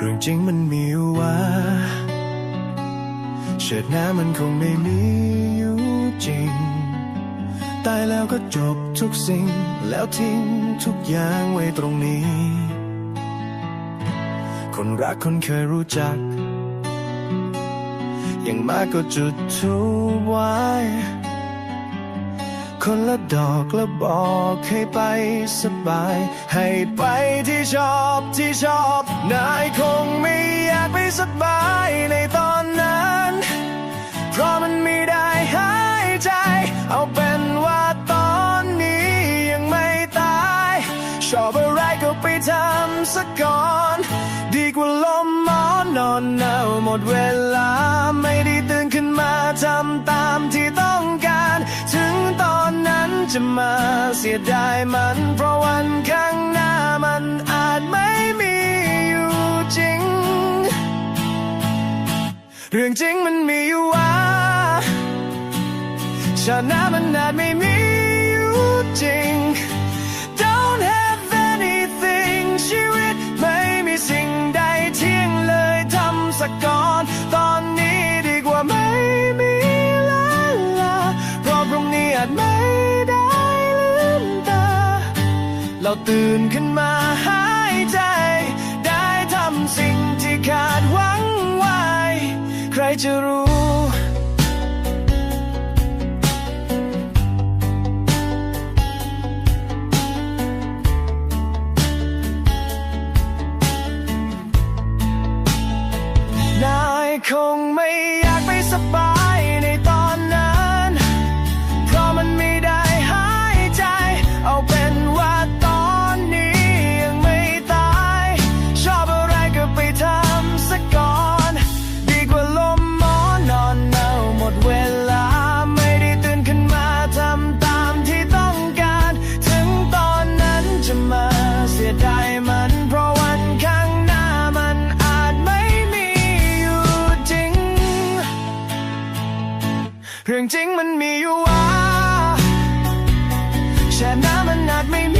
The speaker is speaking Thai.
เรื่องจริงมันมีว่าเชิดหน้ามันคงไม่มีอยู่จริง ตายแล้วก็จบทุกสิ่ง แล้วทิ้งทุกอย่างไว้ตรงนี้ คนรักคนเคยรู้จัก อย่างมากก็จุดทูบไว้ คนละดอกล้วบอกให้ไปสบาย ให้ไปที่ชอบที่ชอบนาย สบายในตอนนั้น เพราะมันไม่ได้หายใจ เอาเป็นว่าตอนนี้ยังไม่ตายชอบอะไรก็ไปทำสักก่อน ดีกว่าลมหมอนนอนหนาวหมดเวลา ไม่ได้ตื่นขึ้นมาทำตามที่ต้องการ ถึงตอนนั้นจะมาเสียดายมันเพราะวัน เรื่องจริงมันมีอยู่ว่าชาติหน้ามันอาจไม่มีอยู่จริง Don't have anything ชีวิตไม่มีสิ่งใดเที่ยงเลยทำสักก่อนตอนนี้ดีกว่าไม่มีล้วล่ะเพราะพรุ่งนี้อาจไม่ได้ลืมตา เราตื่นขึ้นมาหา จะรู้ นายคงไม่อยากไปสบาย เรื่องจริงมันมีอยู่ว่าแช่น้ำมันอาจไม่